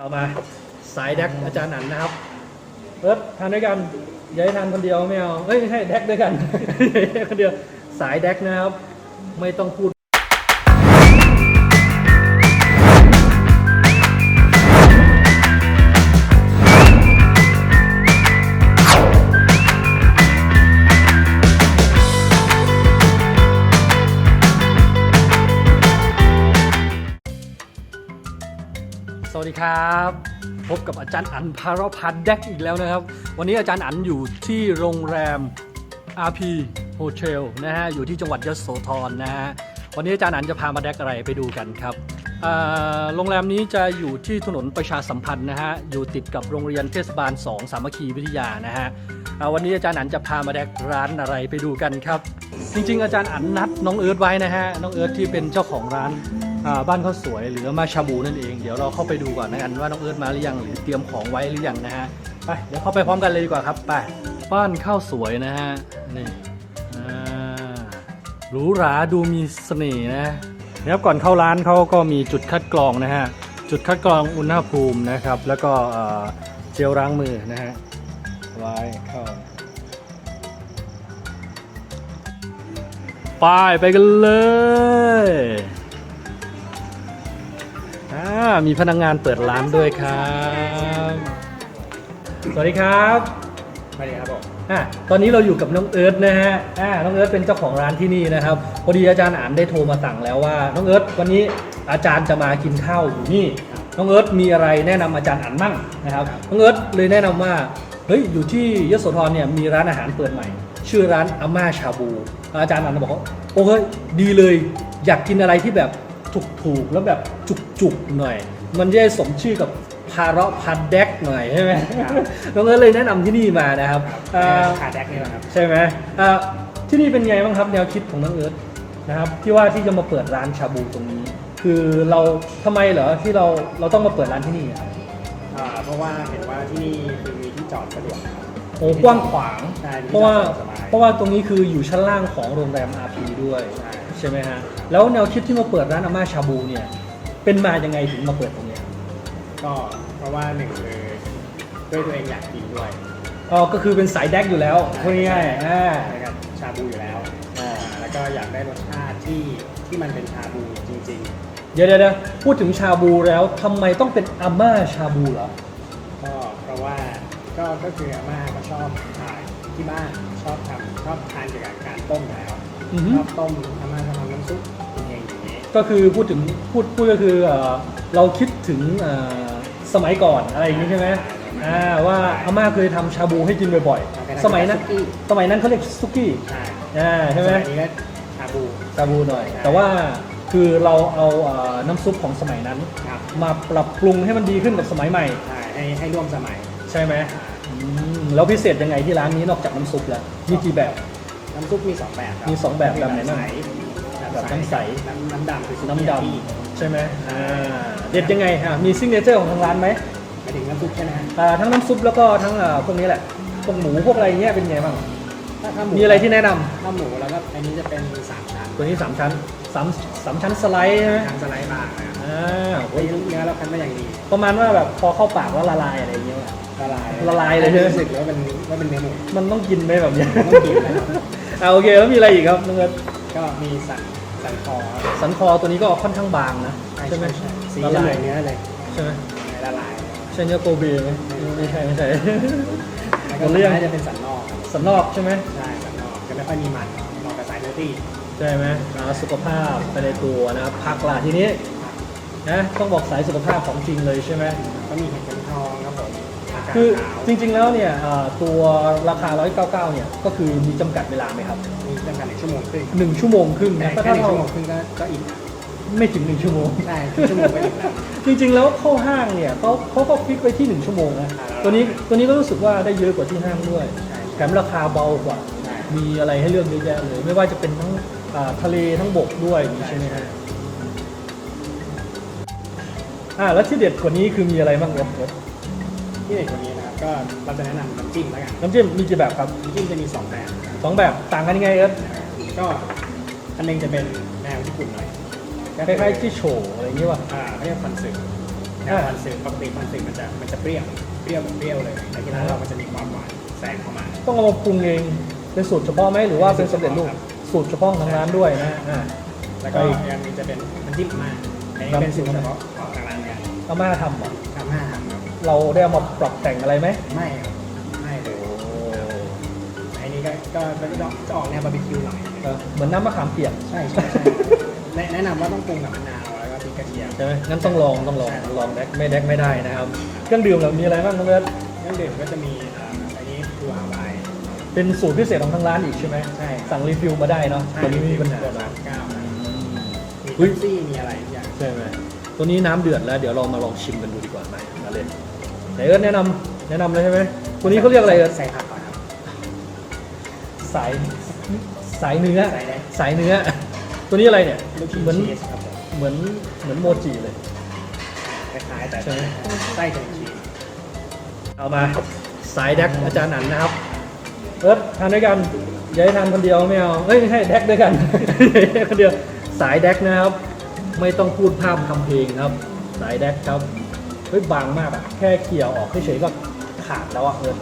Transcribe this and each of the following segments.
เอามาสายแดกอาจารย์อันนะครับเอิบทานด้วยกันอย่าให้ทานคนเดียวไม่เอาเอ้ยไม่ใช่แดกด้วยกันอย่าให้คนเดียวสายแดกนะครับ ไม่ต้องพูด ดีครับ พบกับอาจารย์อันพารพันธ์แดกอีกแล้วนะครับ วันนี้อาจารย์อันอยู่ที่โรงแรม RP Hotel นะฮะอยู่ที่จังหวัดยโสธรนะฮะวันนี้อาจารย์อันจะพามาแดกอะไรไปดูกันครับโรงแรมนี้จะอยู่ที่ถนนประชาสัมพันธ์นะฮะอยู่ติดกับโรงเรียนเทศบาล 2 สามัคคีวิทยานะฮะวันนี้อาจารย์อันจะพามาแดกร้านอะไรไปดูกันครับ จริงๆ อาจารย์อันนัดน้องเอิร์ธไว้นะฮะน้องเอิร์ธที่เป็นเจ้าของร้าน บ้านข้าวสวยหรือมาชาบูนั่นเองเดี๋ยวเราเข้าไปดูก่อนนะกันว่าน้องเอิร์ธมาหรือยังหรือเตรียมของไว้หรือยังนะฮะไปเดี๋ยวเข้าไปพร้อมกันเลยดีกว่าครับไปบ้านข้าวสวยนะฮะนี่หรูหราดูมีเสน่ห์นะนะครับก่อนเข้าร้านเขาก็มีจุดคัดกรองนะฮะจุดคัดกรองอุณหภูมินะครับ แล้วก็เจลล้างมือนะฮะไว้เข้าไปไปกันเลย มีพนักงานเปิดร้านด้วยครับ สวัสดีครับสวัสดีครับผมอะตอนนี้เราอยู่กับน้องเอิร์ธนะฮะอ่าน้องเอิร์ธเป็นเจ้าของร้านที่นี่นะครับ พอดีอาจารย์อ่านได้โทรมาสั่งแล้วว่า น้องเอิร์ธวันนี้อาจารย์จะมากินข้าวอยู่นี่ น้องเอิร์ธมีอะไรแนะนำอาจารย์อ่านมั่งนะครับ น้องเอิร์ธเลยแนะนำว่า เฮ้ย อยู่ที่ยโสธรเนี่ยมีร้านอาหารเปิดใหม่ ชื่อร้านอาม่าชาบู อาจารย์อ่านบอกว่าโอ้เฮ้ยดีเลย อยากกินอะไรที่แบบ ถูกๆ แล้วแบบจุกๆ หน่อย มันจะได้สมชื่อกับพาระพันแดกหน่อยใช่ไหมน้องเอิร์ธเลยแนะนำที่นี่มานะครับอ่าขาแดกนี่แหละครับ ใช่ไหมอ่าที่นี่เป็นไงบ้างครับแนวคิดของน้องเอิร์ธนะครับที่ว่าที่จะมาเปิดร้านชาบูตรงนี้ คือเราทำไมเหรอที่เราเราต้องมาเปิดร้านที่นี่ครับอ่าเพราะว่าเห็นว่าที่นี่คือมีที่จอดสะดวกครับโอ้กว้างขวางใช่มีเพราะว่าที่จอดสบายเพราะว่าตรงนี้คืออยู่ชั้นล่างของโรงแรม RP ด้วย ใช่ใช่ไหมฮะแล้วแนวคิดที่มาเปิดร้านอาม่าชาบูเนี่ยเป็นมายังไงถึงมาเปิดตรงเนี้ยก็เพราะว่าหนึ่งคือด้วยตัวเองอยากกินด้วยอ๋อก็คือเป็นสายแดกอยู่แล้วพูดง่ายๆอ่านะครับชาบูอยู่แล้วอ่าอ่าแล้วก็อยากได้รสชาติที่ที่มันเป็นชาบูจริง เดี๋ยวเดี๋ยวเดี๋ยวพูดถึงชาบูแล้วทำไมต้องเป็นอาม่าชาบูเหรอ ๆ ก็เพราะว่าก็ก็คืออาม่าก็ชอบถ่ายที่บ้านชอบทำชอบทานเกี่ยวกับการต้มอยู่แล้ว อือฮึชอบต้มอาม่าจะทำน้ำซุปกินเองอย่างนี้ก็คือพูดถึงพูดพูดก็คือเอ่อเราคิดถึงเอ่อสมัยก่อนอะไรอย่างนี้ใช่ไหมอ่าว่าอาม่าเคยทำชาบูให้กินบ่อยๆ สมัยนั้นซุกี้สมัยนั้นเขาเรียกซุกี้ใช่อ่าใช่ไหมสมัยนี้ก็ชาบูชาบูหน่อยใช่แต่ว่าคือเราเอาเอ่อน้ำซุปของสมัยนั้น ครับมาปรับปรุงให้มันดีขึ้นกับสมัยใหม่ ใช่ให้ให้ร่วมสมัยใช่ไหมอืมแล้วพิเศษยังไงที่ร้านนี้นอกจากน้ำซุปแล้วมีกี่แบบ น้ำซุปมีสองแบบครับมีสองแบบแบบไหนบ้างใสแบบน้ำใส น้ำน้ำดำคือซุปน้ำดที่ำใช่ไหมอ่าเด็ดยังไงฮะมีซิงเกิลเจอร์ของทางร้านไหมหมายถึงน้ำซุปใช่ไหมฮะอ่าทั้งน้ำซุปแล้วก็ทั้งอ่าพวกนี้แหละพวกหมูพวกอะไรเงี้ยเป็นไงบ้างถ้าถ้าหมูมีอะไรที่แนะนำถ้าหมูแล้วก็อันนี้จะเป็นสามชั้นตัวนี้สามชั้นสามสามชั้นสไลด์ใช่ไหมชั้นสไลด์บางนะครับอ่าโอ้เฮ้ยยเนื้อเราคั้นมาอย่างดีประมาณว่าแบบพอเข้าปากแล้วละลายอะไรอย่างเงี้ย ละลายละลายเลยใช่ไหม รู้สึกแล้วาเป็นว่าเป็นเนื้อหมูมันต้องกินไหมแบบเนี้ย ต้องกินนะครับ อ่าโอเคแล้วมีอะไรอีกครับน้องเอิร์ธก็มีสันสันคอครับสันคอตัวนี้ก็ค่อนข้างบางนะใช่ไหมสีละจะลาเหมืยอนเนื้อเลยใช่ไหมละลายใช่เนื้อโกเบไหมไม่ใช่ไม่ใช่ แล้วผก็มเรียกน่าจะเป็นสันนอกครับสันนอกใช่ไหมใช่สันนอกจะไม่ค่อยมีมันเหมาะกับสายเนื้อตีใช่ไหมอ่าสุขภาพไปในตัวนะครับผักล่ะทีนี้นะต้องบอกสายสุขภาพของจริงเลยใช่ไหมก็มีเห็ดเข็มทองครับผมผักกาด คือขาวจริงๆแล้วเนี่ยอ่าตัวราคา 199 เนี่ยก็คือมีจำกัดเวลาไหมครับ มีจำกัดหนึ่งชั่วโมงครึ่งหนึ่งชั่วโมงครึ่งแต่นะก็แค่ถ้าหนึ่งเราชั่วโมงครึ่งก็ก็อิ่มไม่ถึงหนึ่งชั่วโมง ใช่ครึ่งชั่วโมงก็อิ่มแล้ว จริงๆแล้วเข้าห้างเนี่ยเขาเขาก็ฟิกไว้ที่หนึ่งชั่วโมงนะอ่าตัวนี้ตัวนี้ก็รู้สึกว่าได้เยอะกว่าที่ห้างด้วย ใช่แถมราคาเบากว่า ใช่ มีอะไรให้เลือกเยอะแยะเลย ไม่ว่าจะเป็นทั้งอ่าทะเลทั้งบกด้วยอย่างนี้ใช่ไหมฮะอ่าแล้วที่เด็ดกว่านี้คือมีอะไรบ้างครับ ที่เด็กคนนี้นะครับก็เราจะแนะนำน้ำจิ้มแล้วกันน้ำจิ้มมีกี่แบบครับน้ำจิ้มจะมีสองแบบสองแบบต่างกันยังไงเอิร์ธก็อันหนึงจะเป็นแนวญี่ปุ่นหน่อยคล้ายๆที่โฉอะไรอย่างนี้ว่ะ อ่าเขาเรียกคอนสึคแต่คอนสึปกติคอนสึมันจะมันจะเปรี้ยวเปรี้ยวแบบเปรี้ยวเลยแต่ที่ร้านเรามันจะมีความหวานแซงเข้ามา ต้องเอามาปรุงเองเป็นสูตรเฉพาะไหมหรือว่าเป็นสำเร็จรูปครับ สูตรเฉพาะของทางร้านด้วยนะอ่า แล้วก็ไปยังมีจะเป็นน้ำจิ้มมาอันนี้เป็นสูตรเฉพาะของทางร้านกันอาม่าทำเหรอทำห้าทำครับ เราได้เอามาปรับแต่งอะไรไหมไม่ครับไม่เลยอันนี้ก็ก็จะออกแนวบาร์บีคิวหน่อยเออเหมือนน้ำมะขามเปียกใช่ใช่ใช่แนะแนะนำว่าต้องปรุงกับมะนาวแล้วก็พริกกระเทียม ใช่ไหมงั้นต้องลองต้องลองใช่ ลองแดกไม่แดกไม่ได้นะครับ เครื่องดื่มเรามีอะไรบ้างน้องเอิร์ธเครื่องดื่มก็จะมีอ่าอันนี้ดูฮาวาย เป็นสูตรพิเศษของทางร้านอีกใช่ไหมใช่ สั่งรีฟิลมาได้เนาะตอนนี้ไม่มีปัญหาเดือดร้อนเก้านะมีอุ๊เป๊ยปซี่มีอะไรทุกอย่าง ใช่ไหมตัวนี้น้ำเดือดแล้วเดี๋ยวเรามาลองชิมกันดูดี นเอิร์ธแนะนำแนะนำเลยใช่ไหมตัวนี้เขาเรียกอะไรเอิร์ธใส่ผักก่อนครับสายสายเนื้อสายแดงสายเนื้อ ตัวนี้อะไรเนี่ยลูกชิ้นเหมือนชีสครับผมเหมือนเหมือนโมจิเลย คล้ายๆแต่ใช่ไหม ไส้เป็นชีสเอามาสายแดกอาจารย์หนันนะครับ เอิร์ธทานด้วยกันอย่าให้ทานคนเดียวไม่เอาเอ้ยไม่ให้แดกด้วยกันอย่าให้คนเดียวสายแดกนะครับ ไม่ต้องพูดภาพทำเพลงครับ สายแดกครับ เฮ้ยบางมากอะแค่เขี่ยออกเฉยๆก็ขาดแล้วอะเอิร์ธ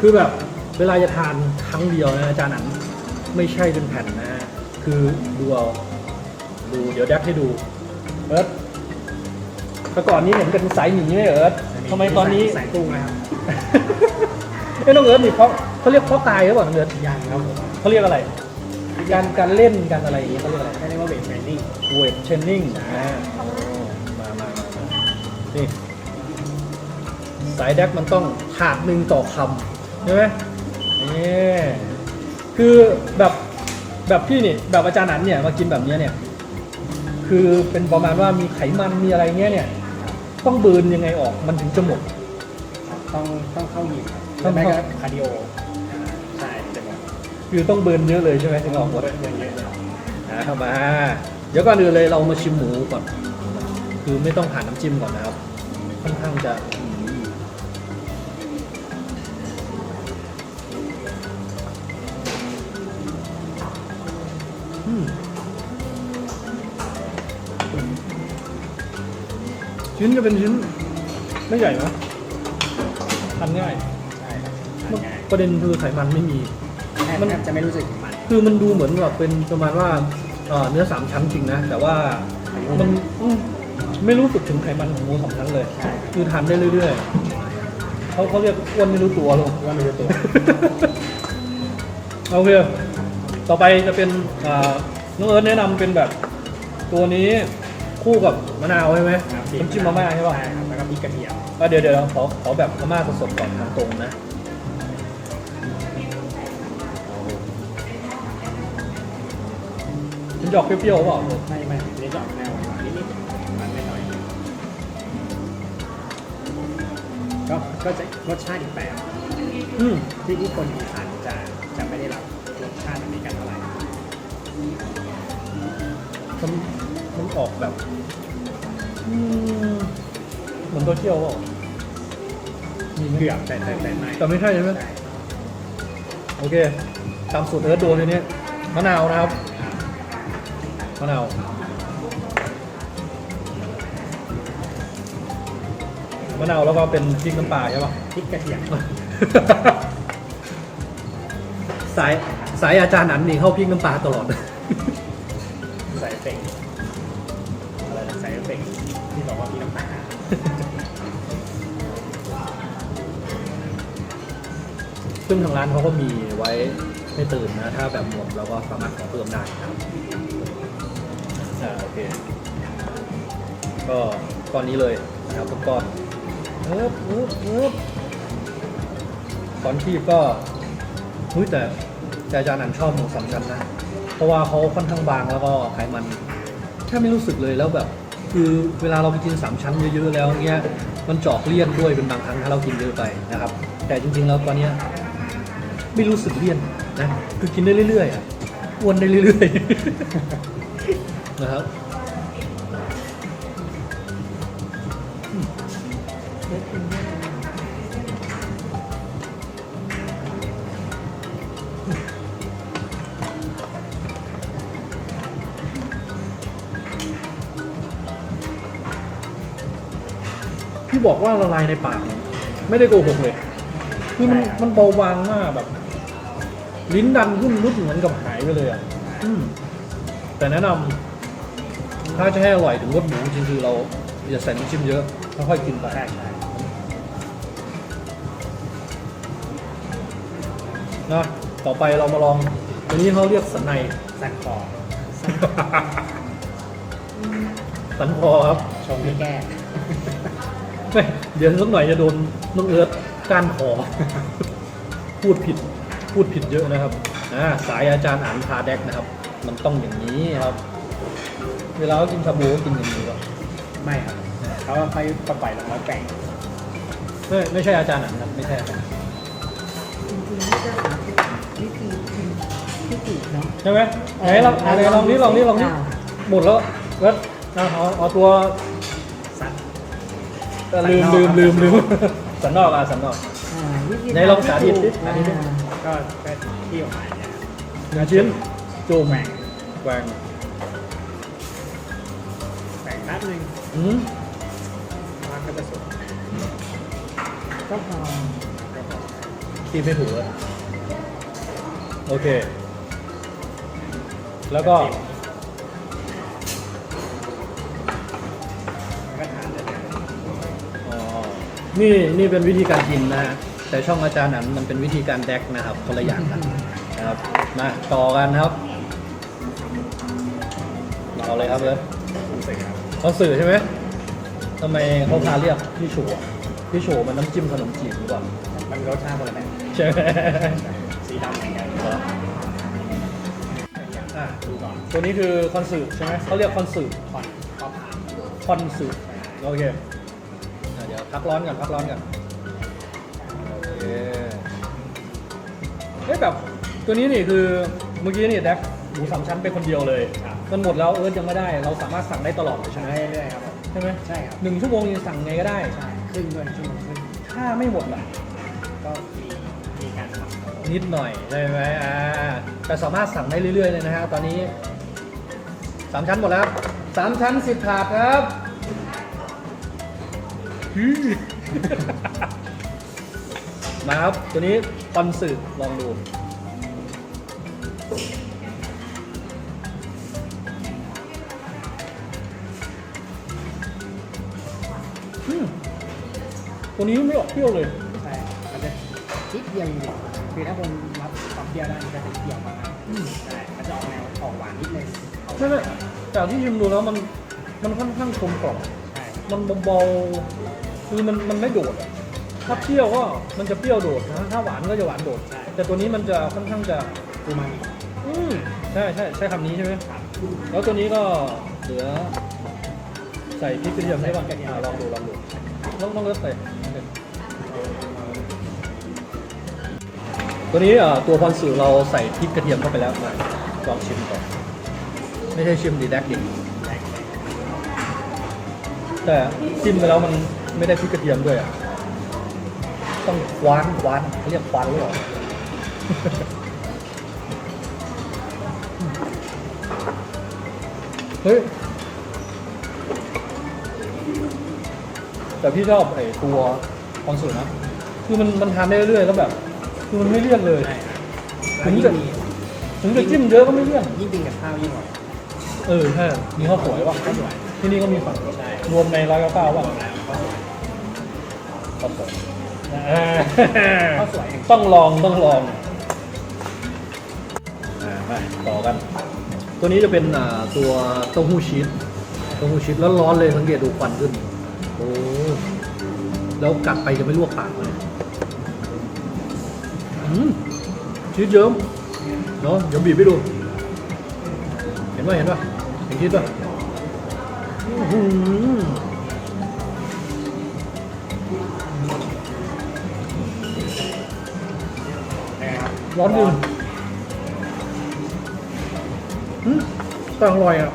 คือแบบเวลาจะทานครั้งเดียวนะอาจารย์หนันไม่ใช่เป็นแผ่นนะ คือดูเอาดูเดี๋ยวแดกให้ดูเอิร์ธแต่ก่อนนี้เห็นเป็นสายหนีไม่เอิร์ธทำไมตอนนี้ใส่กุ้งนะครับไอ้น้องเอิร์ธนี่เขาเขาเรียกพ่อกายหรือเปล่าน้องเอิร์ธยังครับผมเขาเรียกอะไร การการเล่นการอะไรอย่างนี้เขาเรียกอะไรเขาเรียกว่าเวทเทรนนิ่งเวทเทรนนิ่งนะมามามามานี่สายแดกมันต้องถาดหนึ่งต่อคำใช่ไหมนี่คือแบบแบบพี่นี่แบบอาจารย์หนันเนี่ยมากินแบบเนี้ยเนี่ย คือเป็นประมาณว่ามีไขมันมีอะไรเงี้ยเนี่ย ต้องเบิร์นยังไงออกมันถึงจะหมด ต้องต้องเข้ายิมครับต้องไม่เข้าก็คาร์ดิโอ คือต้องเบิร์นเยอะเลยใช่ไหมถึงออกหมดเบิร์นเบิร์นเยอะเลยนะครับมาเดี๋ยวก่อนอื่นเลยเรามาชิมหมูก่อน คือไม่ต้องผ่านน้ำจิ้มก่อนนะครับ ค่อนข้างจะอืมอืมชิ้นจะเป็นชิ้นไม่ใหญ่นะทานง่ายใช่ครับทานง่ายประเด็นคือไขมันไม่มีแท บมัน แทบจะไม่รู้สึกถึงมัน คือมันดูเหมือนแบบเป็นประมาณว่าเอ่อเนื้อสามชั้นจริงนะ แต่ว่ามันอืมไม่รู้สึกถึงไขมันของหมูสามชั้นเลยคือทานได้เรื่อยๆเขาเขาเรียกอ้วนไม่รู้ตัวลง ว่าไม่รู้ตัว โอเค ต่อไปจะเป็นอ่าน้องเอิร์ธแนะนำเป็นแบบตัวนี้คู่กับมะนาวใช่ไหมครับน้ำจิ้มมาม่าใช่ป่ะใช่ครับแล้วก็พริกกระเทียมอะเดี๋ยวเดี๋ยวขอขอแบบมาม่าสดๆก่อนทางตรงนะ มันจะออกเปรี้ยวๆเปล่าไม่ไม่นี่จะออกแนวหวานนิดๆหวานไม่น้อยก็ก็จะรสชาติอีกแบบอืมที่ที่คนอีสานจะจะไม่ได้รับรสชาติแบบนี้กันเท่าไหร่มันมันออกแบบอืมเหมือนตัวเที่ยวเปล่ามีไหมเกือบแต่แต่แต่ไม่แต่ไม่ใช่ใช่ไหมใช่ โอเค ตามสูตรเอิร์ธโดนทีนี้มะนาวนะครับ มะนาวมะนาวแล้วก็เป็นพริกน้ำปลาใช่ปะพริกกระเทียมสายสายอาจารย์หนันนี่เข้าพริกน้ำปลาตลอด ใส่เป่งอะไรนะใส่เป่งที่บอกว่ามีน้ำตาลซึ่งทางร้านเขาก็มีไว้ให้ตื่นนะ ถ้าแบบหมดเราก็สามารถขอเพิ่มได้นะครับ อ่าโอเค ก็ก้อนนี้เลยนะครับทุกก้อนเอ๊บเอ๊บเอ๊บตอนที่ก็เฮ้ยแต่แต่อาจารย์อันชอบหมูสามชั้นนะ เพราะว่าเขาค่อนข้างบางแล้วก็ไขมันแค่ไม่รู้สึกเลยแล้วแบบ คือเวลาเราไปกินสามชั้นเยอะๆแล้วเงี้ยมันจอกเลี่ยนด้วยเป็นบางครั้งถ้าเรากินเยอะไปนะครับ แต่จริงๆแล้วตอนเนี้ยไม่รู้สึกเลี่ยนนะคือกินได้เรื่อยๆอะอ้วนได้เรื่อยๆ นะครับที่บอกว่าละลายในปากไม่ได้โกหกเลย คือมันมันเบาบางมากแบบ ลิ้นดันขึ้นรุดเหมือนกับหายไปเลยอะอแต่แนะนำ ถ้าจะให้อร่อยถึงรสหมูจริงๆคือเราอย่าใส่น้ำจิ้มเยอะค่อยๆกินไปใช่ใช่นะต่อไปเรามาลองตัวนี้เขาเรียกสันในสั่นคอสันคอครับชงไม่แก้ไม่เดี๋ยวสักหน่อยจะโดนน้องเอิร์ธก้านคอพูดผิดพูดผิดเยอะนะครับอ่าสายอาจารย์อ่านพาแดกนะครับ มันต้องอย่างนี้ครับ เวลาเขากินชาบูก็กินอย่างนี้หรอไม่ครับเขาไปปล่อยลงแล้วแป่งไม่ไม่ใช่อาจารย์อ่านครับไม่ใช่อาจารย์จริงๆนี่ก็สาธิตวิธีกินที่ถูกเนาะ ใช่ไหมไหนลองไหนลองนี้ลองนี้ลองนี้อ่า หมดแล้วเอิร์ธเอาเอาเอาตัวสั่นเอ่อลืมลืมลืมลืมสันนอกอะสันนอก อ่าวิธีไหนลองสาธิตดิทำสาธิตดิอ่าก็ก็ที่ออกมาเนี่ยหนึ่งชิ้นจุ่มแบ่งแหวง หนึ่งอืมมันก็จะสุกก็พอก็พอตีไม่ถูกเลยโอเค แล้วก็แล้วก็ทานเลยนะอ๋อนี่นี่เป็นวิธีการกินนะฮะแต่ช่องอาจารย์นั้นมันเป็นวิธีการแดกนะครับคนละอย่างกันนะครับมาต่อกันครับเอาเลยครับเลยผมใส่ครับ เขาสื่อใช่ไหมทำไมเขาพาเรียกพี่โฉอะพี่โฉมันน้ำจิ้มขนมจีบหรือเปล่ามันรสชาติคนละแบบใช่ไหมสีดำเหมือนกันเหรออะดูก่อนตัวนี้คือคอนสึใช่ไหมเขาเรียกคอนสึคอนก็ผ่านคอนสึโอเคอะเดี๋ยวพักร้อนก่อนพักร้อนก่อนโอเคเฮ้ยแบบตัวนี้นี่คือเมื่อกี้นี่แดกหมูสามชั้นไปคนเดียวเลย ครับ มันหมดแล้วเอิร์ธยังไม่ได้ เราสามารถสั่งได้ตลอดเลยใช่ไหมใช้เรื่อยๆครับผมใช่ไหมใช่ครับหนึ่งชั่วโมงยังสั่งไงก็ได้ ใช่ครึ่งด้วยชั่วโมงครึ่งถ้าไม่หมดล่ะก็มีมีการทำครับผมนิดหน่อยใช่ไหมอ่าแต่สามารถสั่งได้เรื่อยๆเลยนะฮะตอนนี้สามชั้นหมดแล้วครับสามชั้นสิบถาดครับฮือ มาครับตัวนี้คอนสึลองดู ตัวนี้ไม่ออกเปรี้ยวเลย ใช่มันจะนิดเดียวจริงๆคือถ้าคนรับความเปรี้ยวได้มันก็จะเปรี้ยวมากๆใช่มันจะออกแนวออกหวานนิดนึงใช่ไหมจากที่ชิมดูแล้วมันมันค่อนข้างกลมกล่อมใช่มันเบาๆคือมันมันไม่โดดอะถ้าเปรี้ยวก็มันจะเปรี้ยวโดดนะถ้าหวานก็จะหวานโดด ใช่แต่ตัวนี้มันจะค่อนข้างจะอูมามิอืมใช่ใช่ใช่คำนี้ใช่ไหมครับแล้วตัวนี้ก็เหลือ ใส่พริกกระเทียมได้ป่ะใส่พริกกระเทียมอ่าลองดูลองดูต้องต้องเลือกใส่ ตัวนี้ตัวพรสื่อเราใส่พริกกระเทียมเข้าไปแล้วมาลองชิมก่อน ไม่ใช่ชิมดีแดกดิแต่จิ้มไปแล้วมันไม่ได้พริกกระเทียมด้วยอะ ต้องคว้านคว้านเขาเรียกควานหรือเปล่าเฮ้ย แต่พี่ชอบไอ้ตัวคอนสูตรนะ คือมันมันทานได้เรื่อยๆแล้วแบบ คือมันไม่เลี่ยนเลย ใช่ครับถึแล้วงยิ่จะงมีถึงจะจิ้มเยอะก็ไม่เลี่ยน ยิ่งกินกับข้าวยิ่งอร่อยเออใช่มีข้าวสวยว่ะข้าวสวยที่นี่ก็มีฝั่งใช่รวมในร้อยเก้าเก้าว่ะแล้วข้าวสวยครับผมข้าวสวยต้องลองต้องลองอ่ามาต่อกัน ตัวนี้จะเป็นอ่าตัวเต้าหู้ชีสเต้าหู้ชีสแล้วร้อนเลยสังเกตดูควันขึ้น โอ้แล้วกัดไปจะไม่ลวกปากเลยอืม ชีสเยิ้มเนาะเดี๋ยวบีบให้ดู เห็นป่ะเห็นป่ะเห็นชีสป่ะอื้อนะครับร้อนจริงอืมแต่อร่อยอะ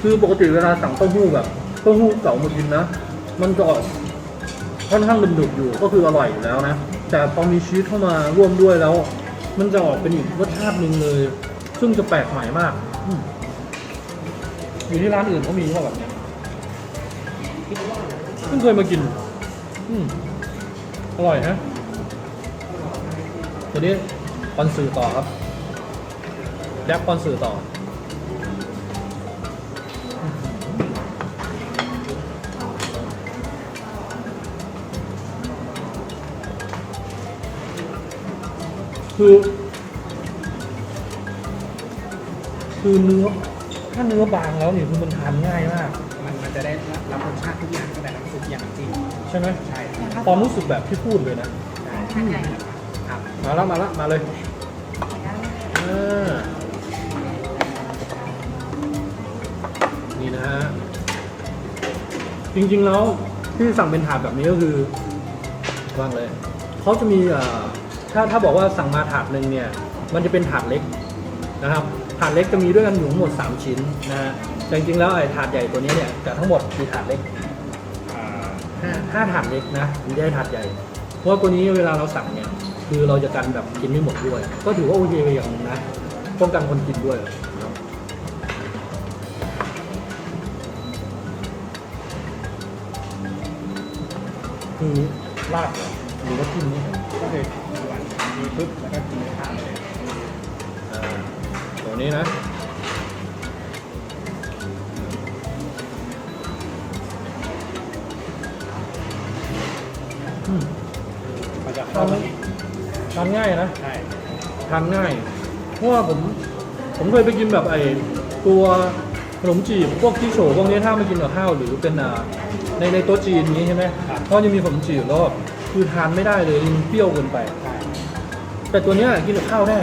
คือปกติเวลาสั่งเต้าหู้แบบเต้าหู้เก่ามากินนะ มันจะออก ค่อนข้างดึกๆอยู่ก็คืออร่อยอยู่แล้วนะ แต่พอมีชีสเข้ามาร่วมด้วยแล้ว มันจะออกเป็นอีกรสชาติหนึ่งเลย ซึ่งจะแปลกใหม่มาก อยู่ที่ร้านอื่นเขามีว่าแบบเนี้ยคิดว่าเพิ่งเคยมากิน อืมอร่อยนะตัวนี้ปอนสื่อต่อครับแดกปอนสื่อต่อ คือ คือเนื้อถ้าเนื้อบางแล้วเนี่ยคือมันทานง่ายมาก มันมันจะได้รับรสชาติทุกอย่างตั้งแต่น้ำซุปอย่างจริงใช่ไหมใช่ความรู้สึกแบบที่พูดเลยนะใช่ข้างในครับมาแล้วมาแล้วมาเลยอ่านี่นะฮะจริงๆแล้วที่สั่งเป็นถาดแบบนี้ก็คือวางเลยเขาจะมีเอ่อ ถ้าถ้าบอกว่าสั่งมาถาดหนึ่งเนี่ยมันจะเป็นถาดเล็กนะครับถาดเล็กจะมีด้วยกันอยู่ทั้งหมด 3 ชิ้นนะฮะแต่จริงๆแล้วไอ้ถาดใหญ่ตัวนี้เนี่ยจะทั้งหมดกี่ถาดเล็กอ่าห้าห้าถาดเล็กนะถึงจะได้ถาดใหญ่ เพราะว่าตัวนี้เวลาเราสั่งเนี่ยคือเราจะกันแบบกินไม่หมดด้วย ก็ถือว่าโอเคไปอย่างหนึงนะป้องกันคนกินด้วยนะครับคือลาบเหรอหรือว่าจิ้มนี่ก็คือส่ว นมีปึ๊บแล้วก็กินข้าวเลยอ่าตัวนี้นะอืมมันจะเข้ากันทานง่ายนะใช่ทานง่าย เพราะว่าผมผมเคยไปกินแบบไอ้ตัวขนมจีบพวกที่โฉพวกนี้ถ้ามากินกับข้าวหรือเป็นอ่าในในโต๊ะจีนนี้ใช่ไหมก็จะมีขนมจีบแล้วแบบคือทานไม่ได้เลยมันเปรี้ยวเกินไป ใช่ แต่ตัวเนี้ยกินกับข้าวได้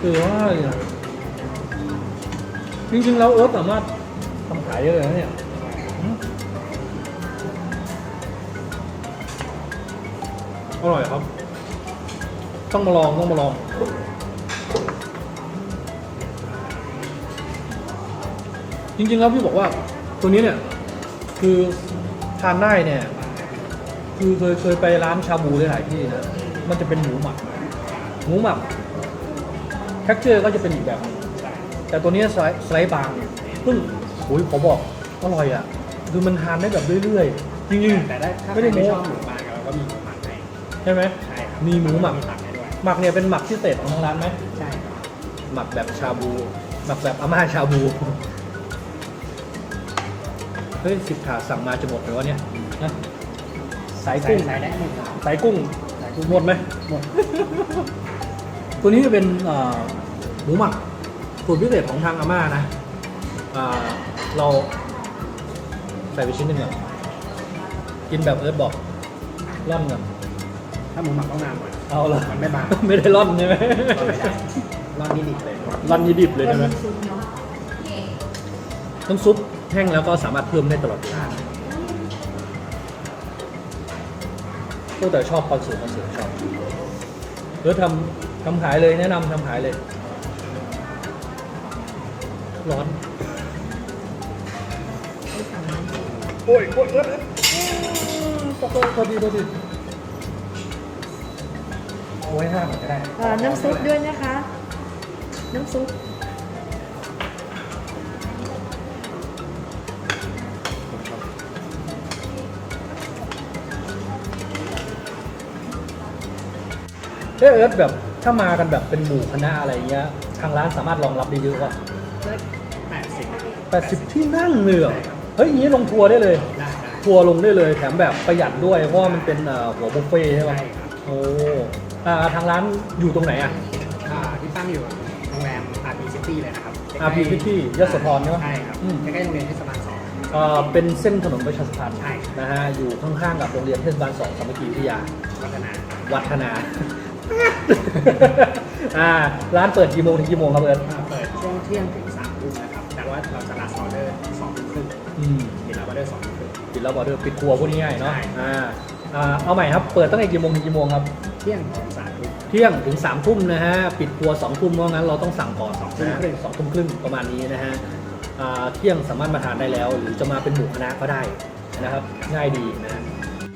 คือว่าจริงๆแล้วเอิร์ธสามารถทำขายได้เลยนะเนี่ยอืมอร่อยครับ ต้องมาลองต้องมาลองจริงๆแล้วพี่บอกว่าตัวนี้เนี่ยคือทานได้เนี่ย คือเคยเคยไปร้านชาบูหลายๆที่นะ มันจะเป็นหมูหมัก หมูหมักแท็กเจอร์ก็จะเป็นอีกแบบหนึงใช่แต่ตัวนี้สไลด์สไลด์บางซึ่งโอ้ยผมบอกอร่อยอะคือมันทานได้แบบเรื่อยๆจริงแต่ได้ถ้าไม่ไม่ได้ได้โม้ไม่ชอบหมูบางเราก็มีหมูหมักให้ๆใช่ไหมใช่ครับมีหมูหมักมีหมักให้ด้วยหมักเนี่ยเป็นหมักพิเศษของทางร้านไหมใช่ครับหมักแบบชาบู หมักแบบอาม่าชาบู เฮ้ยสิบถาดสั่งมาจะหมดไหมวะเนี่ยนะสายใส่กุ้งใส่ได้หมดครับสายกุ้งใส่กุ้งหมดไหม หมด ตัวนี้จะเป็นเอ่อหมูหมักสูตรพิเศษของทางอาม่านะอ่าเราใส่ไปชิ้นหนึ่งก่อนกินแบบเอิร์ธบอกร่อนก่อนถ้าหมูหมักต้องนานหน่อยเอาละมันไม่บางไม่ได้ร่อนใช่ไหมก็ไม่ได้รอบนี้ดิบเลยร่อนยี่ดิบเลยใช่ไหมน้ำซุปเนาะน้ำซุปแห้งแล้วก็สามารถเพิ่มได้ตลอดเวลาก็แต่ชอบคอนเสิร์ตคอนเสิร์ตชอบเออทำ ทำขายเลยแนะนำทำขายเลยร้อนไม่สั่งน้ำซุปโอ้ยโอ้ยเอ้ยขอโทษขอดีขอดีเอาไว้ห้าก่อนก็ได้เอ่อน้ำซุปด้วยนะคะ น้ำซุปเอะเอิร์ธแบบ ถ้ามากันแบบเป็นหมู่คณะอะไรเงี้ยทางร้านสามารถรองรับได้เยอะกว่าแปดสิบ80ที่นั่งเลยเหรอเฮ้ยอย่างนี้ลงทัวร์ได้เลย ได้ได้ทัวร์ลงได้เลยแถมแบบประหยัดด้วย เพราะว่ามันเป็นเอ่อหัวบุฟเฟ่ต์ใช่ไหมใช่ครับโอ้อ่าทางร้านอยู่ตรงไหนอะ อ่าที่ตั้งอยู่โรงแรม RP City เลยนะครับ RP City ยโสธรใช่ไหมใช่ครับอืม ใกล้ๆโรงเรียนเทศบาลสอง เอ่อเป็นเส้นถนนประชาสัมพันธ์ใช่ นะฮะ อยู่ข้างๆกับโรงเรียนเทศบาลสองสามัคคีวิทยา วัฒนาวัฒนา อ่าร้านเปิดกี่โมงถึงกี่โมงครับเอิร์ธอ่าเปิดช่วงเที่ยงถึงสามทุ่มนะครับ แต่ว่าเราจะรับออเดอร์สองทุ่มครึ่งอืมเดี๋ยวรับออเดอร์สองทุ่มครึ่งปิดแล้วบอกเดอร์ปิดครัวพูดง่ายๆเนาะใช่อ่าอ่าเอาใหม่ครับเปิดตั้งแต่กี่โมงถึงกี่โมงครับ เที่ยงถึงสามทุ่ม เที่ยงถึง3ามทุ่มนะฮะ ปิดครัว2องทุ่มเพราะงั้นเราต้องสั่งก่อนสองทุ่มครึ่งสองทุ่มครึ่งประมาณนี้นะฮะอ่าเที่ยงสามารถมาทานได้แล้ว หรือจะมาเป็นหมู่คณะก็ได้นะครับ ง่ายดีนะฮะ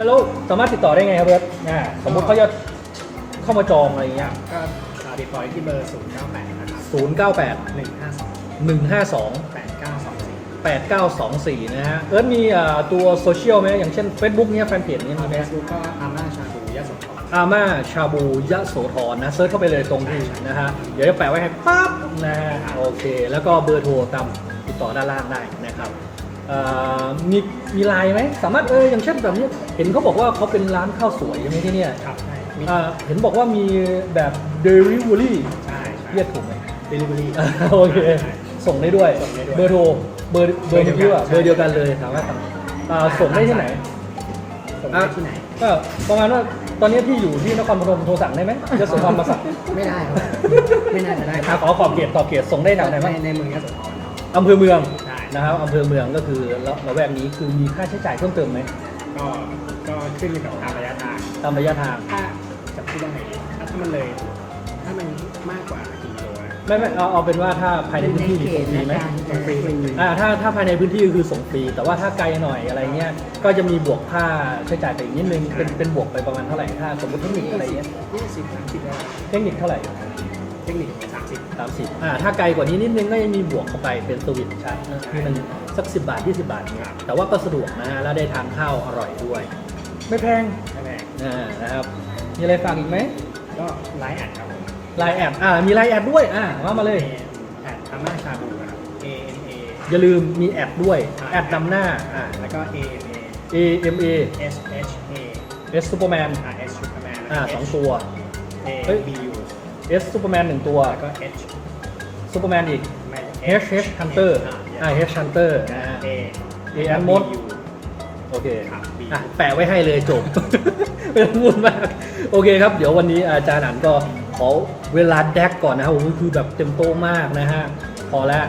แล้วสามารถติดต่อได้ไงครับเบิร์ตอ่าสมมติเขาจะ เข้ามาจองอะไรเงี้ยก็อ่าติดต่อได้ที่เบอร์ 0 9 8 นะครับ 0 9 8 1 5 2 1 5 2 8 9 2 4 8924 นะฮะ เอิร์ธมีอ่าตัวโซเชียลไหมอย่างเช่น Facebook เนี่ยแฟนเพจเนี่ยมีไหมเฟซบุ๊กก็อาม่าชาบูยะโสธรอาม่าชาบูยะโสธรนะเซิร์ชเข้าไปเลยตรงที่นะฮะ เดี๋ยวจะแปะไว้ให้ปั๊บนะฮะโอเค แล้วก็เบอร์โทรตามติดต่อด้านล่างได้นะครับเอ่อมีมีไลน์ไหมสามารถเอออย่างเช่นแบบนี้เห็นเขาบอกว่าเขาเป็นร้านข้าวสวยใช่ไหมที่เนี่ยครับใช่ มีอ่าเห็นบอกว่ามีแบบ delivery ใช่ใช่ เรียกถูกไหมเดลิเวอรี่อ่าโอเคส่งได้ด้วย ส่งได้ด้วยเบอร์โทร เบอร์เบอร์เบอร์เดีเดียยววกันเบอร์เดียวกันเลยสามารถสั่งอ่าส่งได้ที่ไหน ส่งได้ที่ไหน ก็ประมาณว่าตอนนี้พี่อยู่ที่นครพนมโทรสั่งได้ไหมจะส่งความมาสั่งไม่ได้ครับ ไม่น่าจะได้อ่าขอขอบเขตขอบเขตส่งได้ทางไหนในบ้างในเมืองยะโสธรเนาะอำเภอเมืองใช่นะครับอำเภอเมืองก็คือละระแวกนี้คือมีค่าใช้จ่ายเพิ่มเติมไหมก็ก็ขึ้นอยู่กับตามระยะทาง ตามระยะทาง ถ้า จะพูดว่าไงดีถ้าถ้ามันเลย ถ้ามันมากกว่ากี่กิโลนะไม่ไม่เอาเอาเป็นว่าถ้าภายในพื้นที่มีส่งฟรีไหมส่งฟรีส่งฟรีอ่าถ้าถ้าภายในพื้นที่ก็คือส่งฟรี แต่ว่าถ้าไกลหน่อยอะไรเงี้ยก็จะมีบวกค่าใช้จ่ายไปอีกนิดนึงเป็นเป็นบวกไปประมาณเท่าไหร่ถ้าสมมติเทคนิคอะไรเงี้ยยี่สิบสามสิบได้เทคนิคเท่าไหร่ เทคนิคสามสิบสามสิบอ่าถ้าไกลกว่านี้นิดนึงก็ยังมีบวกเข้าไปเป็นสวิตช์ชาร์จนะที่มันสักสิบาท 20 บาทเงี้ยแต่ว่าก็สะดวกนะฮะแล้วได้ทานข้าวอร่อยด้วย ไม่แพง ใช่ไหม อ่านะครับ มีอะไรฝากอีกไหมก็ไลน์แอดครับผมไลน์แอดอ่ามีไลน์แอดด้วยอ่าว่ามาเลย แอดอาม่าชาบูนะครับ A N A อย่าลืมมีแอดด้วยแอดนำหน้าอ่า แล้วก็ A N A A M A S H A S Superman R S Superman อ่าสองตัว A เฮ้ย B U S Superman หนึ่งตัวแล้วก็ H Superman อีกไม่ H H Hunter อ่า H Hunter นะฮะ A A and Mod โอเคครับ B อะแปะไว้ให้เลยจบ ไม่ต้องพูดมาก โอเคครับ เดี๋ยววันนี้อาจารย์อันก็ขอเวลาแดกก่อนนะครับผมคือแบบเต็มโต๊ะมากนะฮะพอแล้ว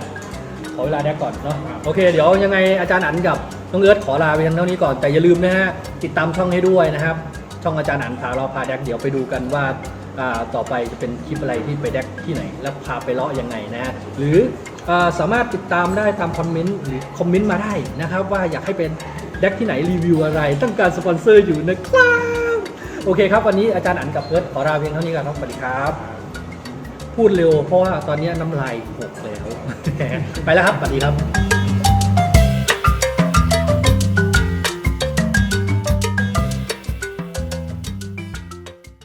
ขอเวลาแดกก่อนเนาะโอเค เดี๋ยวยังไงอาจารย์อันกับน้องเอิร์ธขอลาไปเพียงเท่านี้ก่อนแต่อย่าลืมนะฮะติดตามช่องให้ด้วยนะครับ ช่องอาจารย์อันพาเราพาแดกเดี๋ยวไปดูกันว่าอ่าต่อไปจะเป็นคลิปอะไรที่ไปแดกที่ไหน แล้วพาไปเลาะยังไงนะฮะหรืออ่าสามารถติดตามได้ตามคอมเมนต์หรือคอมเมนต์มาได้นะครับ ว่าอยากให้เป็นแดกที่ไหนรีวิวอะไรต้องการสปอนเซอร์อยู่นะครับ โอเคครับ วันนี้อาจารย์อันกับเอิร์ธขอลาเพียงเท่านี้ก่อนครับสวัสดีครับ พูดเร็วเพราะว่าตอนนี้น้ำลายหกแล้ว ไปแล้วครับสวัสดีครับ